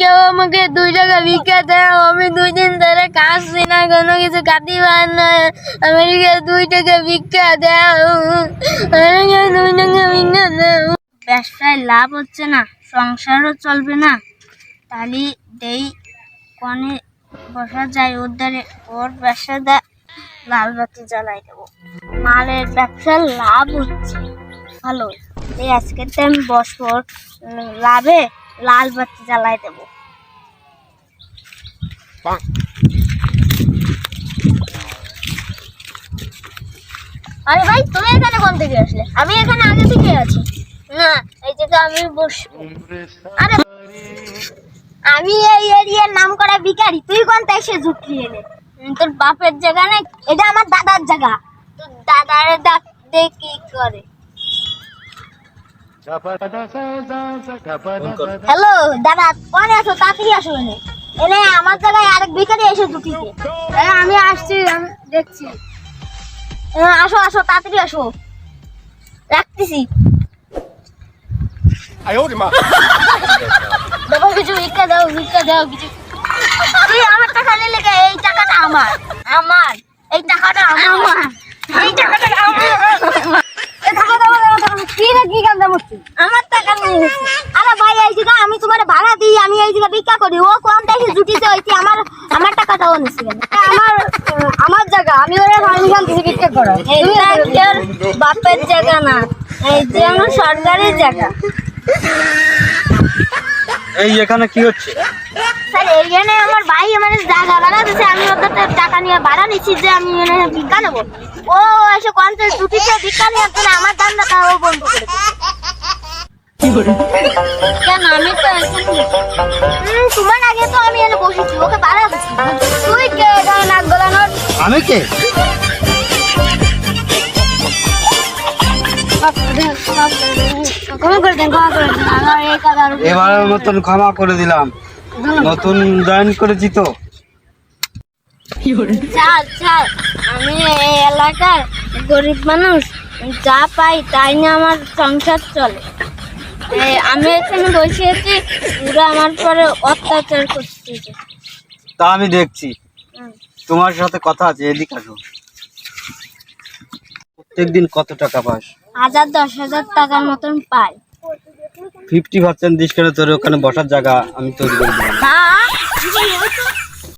কেউ আমাকে দুই টাকা ভিক্ষা দেয়, আমি দুই দিন ধরে কাজছি না, কোনো কিছু কাটি পার না। আমাকে দুই টাকা ভিক্ষা দেয়। আমাকে দুই টাকা ভিক্ষা দেয়। ব্যবসায় লাভ হচ্ছে না, সংসারও চলবে না। তালি দেই, কনে বসা যায় উদ্ধারে, ওর ব্যবসা দা লাল বাতি জ্বালাই দেবো। মালের ব্যবসার লাভ হচ্ছে। ভালো, এই আজকে তো আমি বসবো, লাভে লাল বাতি জ্বালাই দেবো। আরে ভাই তুমি এখানে কোন থেকে আসলে? আমি এখানে আগে থেকে আছি। না এই যে তো আমি বসবো। আরে আমি এই এরিয়ার নাম করা ভিখারি তুই কোন থেকে এসে ঝুঁকি উম, তোর বাপের জায়গা না এটা আমার দাদার জায়গা। তোর দাদার ডাক দে কি করে? হ্যালো দাদা কোনে আছো তাড়াতাড়ি আসো এনে আমার জায়গায় আরেক ভিখারি এসে ঢুকিছে আমি আসছি আমি দেখছি। আসো আসো তাড়াতাড়ি আসো। রাখতেছি। কিছু ভিক্ষা দাও ভিক্ষা দাও কিছু। তুই আমার টাকা নিলে কে? এই টাকাটা আমার আমার এই টাকাটা আমার এই টাকাটা আমার এ থাকো, থাকো, থাকো, থাকো। কি রে, কি কান্দা মরছি? আমার টাকা নিয়ে আরে ভাই এই জায়গা আমি তোমার ভাড়া দিই আমি এই জায়গা ভিক্ষা করি। ও কম দেখে জুটিছে হইতে আমার আমার টাকাটাও নিছি আমার আমার জায়গা। আমি ওরা পারমিশন দিছি ভিক্ষা করো। এটা কেউ বাপের জায়গা না। এই যে আমার সরকারি জায়গা। এই এখানে কি হচ্ছে? স্যার এইখানে আমার ভাই মানে জায়গা ভাড়া দিচ্ছে আমি ওদের টাকা নিয়ে ভাড়া নিচ্ছি যে আমি মানে ভিক্ষা নেব। ও এসে কনসে ছুটিতে ভিক্ষা নিয়ে আমার দাম টাকা ও বন্ধ করে দিচ্ছে। কেন? আমি তো তোমার আগে তো আমি এনে বসেছি ওকে ভাড়া দিচ্ছি। তুই কে এখানে নাক গলানোর? আমি কে? ক্ষমা করে দেন ক্ষমা করে দেন। আমার এই কাদার এবারের মতন ক্ষমা করে দিলাম। নতুন জয়েন করেছি তো। আমি এই এলাকার গরিব মানুষ যা পাই তাই না আমার সংসার চলে। আমি এখানে বসে আছি ওরা আমার পরে অত্যাচার করছে। তা আমি দেখছি। তোমার সাথে কথা আছে এদিকে আসো। প্রত্যেকদিন কত টাকা পাস? হাজার দশ হাজার টাকার মতন পাই। ফিফটি পার্সেন্ট দিস কেন তোর ওখানে বসার জায়গা আমি তৈরি করে স্যার